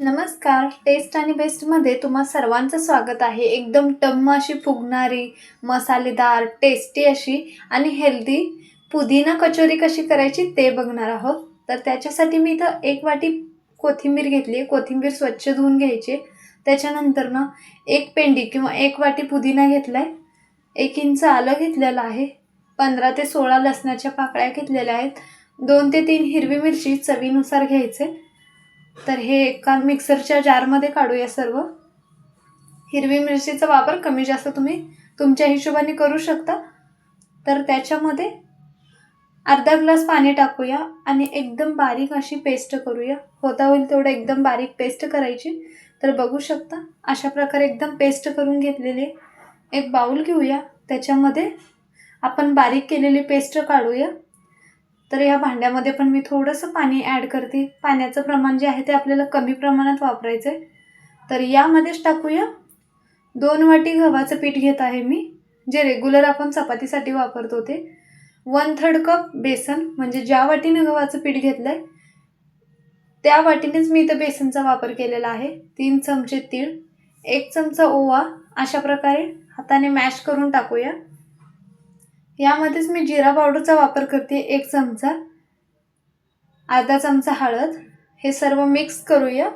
नमस्कार. टेस्ट आणि बेस्टमध्ये तुम्हा सर्वांचं स्वागत आहे. एकदम टम्म अशी फुगणारी मसालेदार टेस्टी अशी आणि हेल्दी पुदिना कचोरी कशी करायची ते बघणार आहोत. तर त्याच्यासाठी मी इथं एक वाटी कोथिंबीर घेतली आहे. कोथिंबीर स्वच्छ धुवून घ्यायची. त्याच्यानंतर ना एक पेंडी किंवा एक वाटी पुदिना घेतला आहे एक इंच आलं घेतलेलं आहे. पंधरा ते सोळा लसणाच्या पाकळ्या घेतलेल्या आहेत. दोन ते तीन हिरवी मिरची चवीनुसार घ्यायचे. तर हे एका मिक्सरच्या जारमध्ये काढूया सर्व. हिरवी मिरचीचा वापर कमी जास्त तुम्ही तुमच्या हिशोबाने करू शकता. तर त्याच्यामध्ये अर्धा ग्लास पाणी टाकूया आणि एकदम बारीक अशी पेस्ट करूया. होता होईल तेवढं एकदम बारीक पेस्ट करायची. तर बघू शकता अशा प्रकारे एकदम पेस्ट करून घेतलेली एक बाऊल घेऊया. त्याच्यामध्ये आपण बारीक केलेली पेस्ट काढूया. तर या भांड्यामध्ये पण मी थोडंसं पाणी ॲड करते. पाण्याचं प्रमाण जे आहे ते आपल्याला कमी प्रमाणात वापरायचं आहे तर यामध्येच टाकूया. दोन वाटी गव्हाचं पीठ घेत आहे मी जे रेग्युलर आपण चपातीसाठी वापरतो ते. वन थर्ड कप बेसन म्हणजे ज्या वाटीनं गव्हाचं पीठ घेतलं आहे त्या वाटीनेच मी इथं बेसनचा वापर केलेला आहे. तीन चमचे तीळ एक चमचा ओवा अशा प्रकारे हाताने मॅश करून टाकूया. यामध्येच मी जिरा पावडरचा वापर करते. एक चमचा अर्धा चमचा हळद. हे सर्व मिक्स करूया.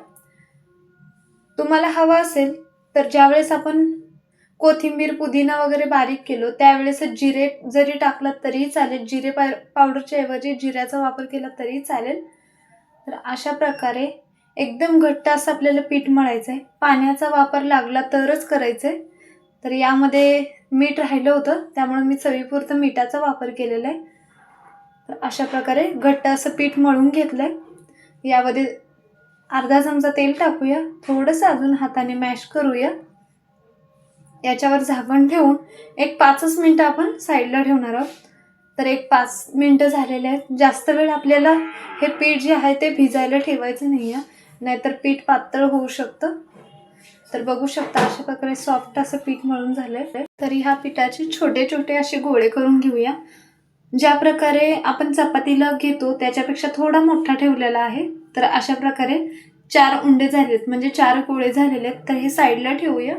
तुम्हाला हवं असेल तर ज्यावेळेस आपण कोथिंबीर पुदिना वगैरे बारीक केलो त्यावेळेस जिरे जरी टाकलात तरीही चालेल. जिरे पा पावडरच्या ऐवजी जिऱ्याचा वापर केला तरीही चालेल. तर अशा प्रकारे एकदम घट्ट असं आपल्याला पीठ मळायचं आहे पाण्याचा वापर लागला तरच करायचं आहे तर यामध्ये मीठ राहिलं होतं त्यामुळे मी चवीपुरतं मिठाचा वापर केलेला आहे तर अशा प्रकारे घट्ट असं पीठ मळून घेतलं आहे यामध्ये अर्धा चमचा तेल टाकूया. थोडंसं अजून हाताने मॅश करूया. याच्यावर झाकण ठेवून एक पाचच मिनटं आपण साईडला ठेवणार आहोत. तर एक पाच मिनटं झालेले आहेत. जास्त वेळ आपल्याला हे पीठ जे आहे ते भिजायला ठेवायचं नाही आहे नाहीतर पीठ पातळ होऊ शकतं. तर बघू शकता अशा प्रकारे सॉफ्ट असं पीठ मळून झालंय. तर ह्या पिठाचे छोटे छोटे असे गोळे करून घेऊया. ज्या प्रकारे आपण चपातीला घेतो त्याच्यापेक्षा थोडा मोठा ठेवलेला आहे. तर अशा प्रकारे चार उंडे झालेत म्हणजे चार गोळे झालेले आहेत. तर हे साईडला ठेवूया.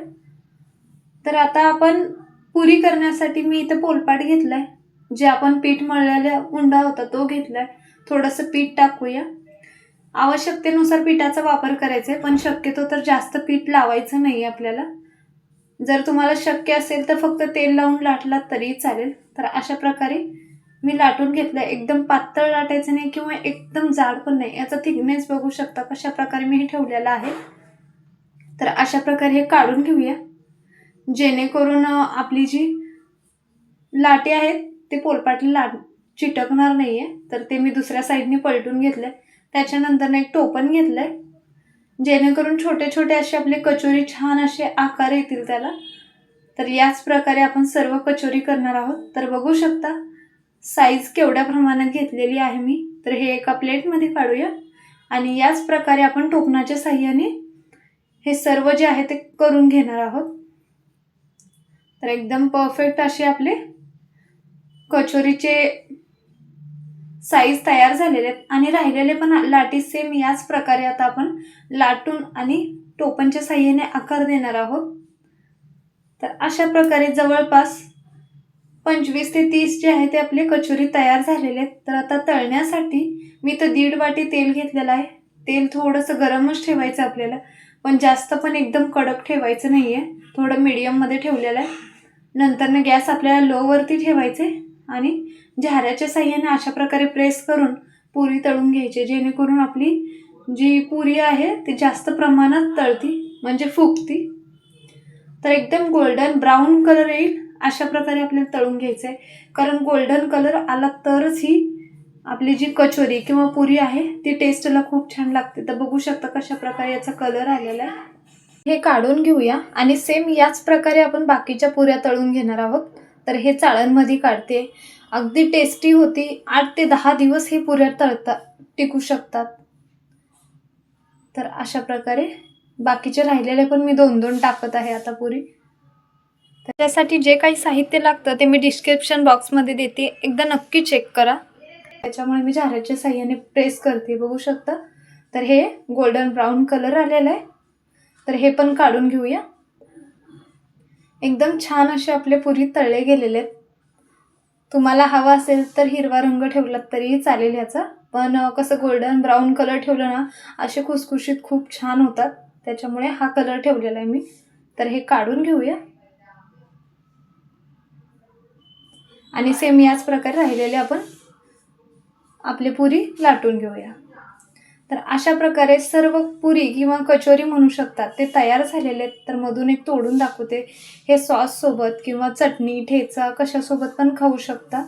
तर आता आपण पुरी करण्यासाठी मी इथं पोलपाट घेतलाय. जे आपण पीठ मळलेला उंडा होता तो घेतलाय. थोडंसं पीठ टाकूया. आवश्यकतेनुसार पिठाचा वापर करायचा आहे पण शक्यतो तर जास्त पीठ लावायचं नाही आपल्याला. जर तुम्हाला शक्य असेल तर फक्त तेल लावून लाटलात तरी चालेल. तर अशा प्रकारे मी लाटून घेतलं. एकदम पातळ लाटायचं नाही किंवा एकदम जाड पण नाही. याचा थिकनेस बघू शकता कशा प्रकारे मी हे ठेवलेलं आहे. तर अशा प्रकारे हे काढून घेऊया. जेणेकरून आपली जी लाटे आहेत ते पोलपाटला लाट चिटकणार नाही आहे तर ते मी दुसऱ्या साईडने पलटून घेतलं आहे त्याच्यानंतर एक टोपण घेतलं आहे जेणेकरून छोटे छोटे असे आपले कचोरी छान असे आकार येतील त्याला. तर याच प्रकारे आपण सर्व कचोरी करणार आहोत. तर बघू शकता साईज केवढ्या प्रमाणात घेतलेली आहे मी. तर हे एका प्लेटमध्ये काढूया. आणि याच प्रकारे आपण टोपणाच्या साह्याने हे सर्व जे आहे ते करून घेणार आहोत. तर एकदम परफेक्ट असे आपले कचोरीचे साईज तयार झालेले आहेत. आणि राहिलेले पण लाटी सेम याच प्रकारे आता आपण लाटून आणि टोपणच्या साह्याने आकार देणार आहोत. तर अशा प्रकारे जवळपास पंचवीस ते तीस जे आहे ते आपले कचोरी तयार झालेले आहेत. तर आता तळण्यासाठी मी तर दीड वाटी तेल घेतलेलं आहे. तेल थोडंसं गरमच ठेवायचं आपल्याला. पण जास्त पण एकदम कडक ठेवायचं नाही आहे थोडं मीडियममध्ये ठेवलेलं आहे. नंतरनं गॅस आपल्याला लोवरती ठेवायचे आणि झाऱ्याच्या साह्याने अशा प्रकारे प्रेस करून पुरी तळून घ्यायची जेणेकरून आपली जी पुरी आहे ती जास्त प्रमाणात तळती म्हणजे फुगती. तर एकदम गोल्डन ब्राऊन कलर येईल अशा प्रकारे आपल्याला तळून घ्यायचं आहे कारण गोल्डन कलर आला तरच ही आपली जी कचोरी किंवा पुरी आहे ती टेस्टला खूप छान लागते. तर बघू शकता कशा प्रकारे याचा कलर आलेला आहे. हे काढून घेऊया आणि सेम याच प्रकारे आपण बाकीच्या पुऱ्या तळून घेणार आहोत. तर हे चाळणमध्ये काढते. अगदी टेस्टी होती. आठ ते दहा दिवस हे पुऱ्या तळता टिकू शकतात. तर अशा प्रकारे बाकीचे राहिलेले पण मी दोन दोन टाकत आहे आता पुरी. तर त्यासाठी जे काही साहित्य लागतं ते मी डिस्क्रिप्शन बॉक्समध्ये देते. एकदा नक्की चेक करा. त्याच्यामुळे मी झाऱ्याच्या साह्याने प्रेस करते. बघू शकता? तर हे गोल्डन ब्राऊन कलर आलेला आहे. तर हे पण काढून घेऊया. एकदम छान असे आपले पुरी तळले गेलेले आहेत. तुम्हाला हवा असेल तर हिरवा रंग ठेवलात तरीही चालेल ह्याचा. पण कसं गोल्डन ब्राऊन कलर ठेवलं ना असे खुसखुशीत खूप छान होतात. त्याच्यामुळे हा कलर ठेवलेला आहे मी. तर हे काढून घेऊया. आणि सेम याच प्रकारे राहिलेले आपण आपली पुरी लाटून घेऊया. तर अशा प्रकारे सर्व पुरी किंवा कचोरी म्हणू शकतात ते तयार झालेले आहेत. तर मधून एक तोडून दाखवते. हे सॉससोबत किंवा चटणी ठेचा कशासोबत पण खाऊ शकता.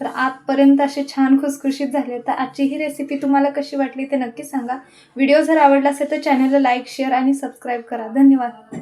तर आजपर्यंत असे छान खुसखुशीत झाले तर आजची ही रेसिपी तुम्हाला कशी वाटली ते नक्की सांगा. व्हिडिओ जर आवडला असेल तर चॅनलला लाईक शेअर आणि सबस्क्राईब करा. धन्यवाद.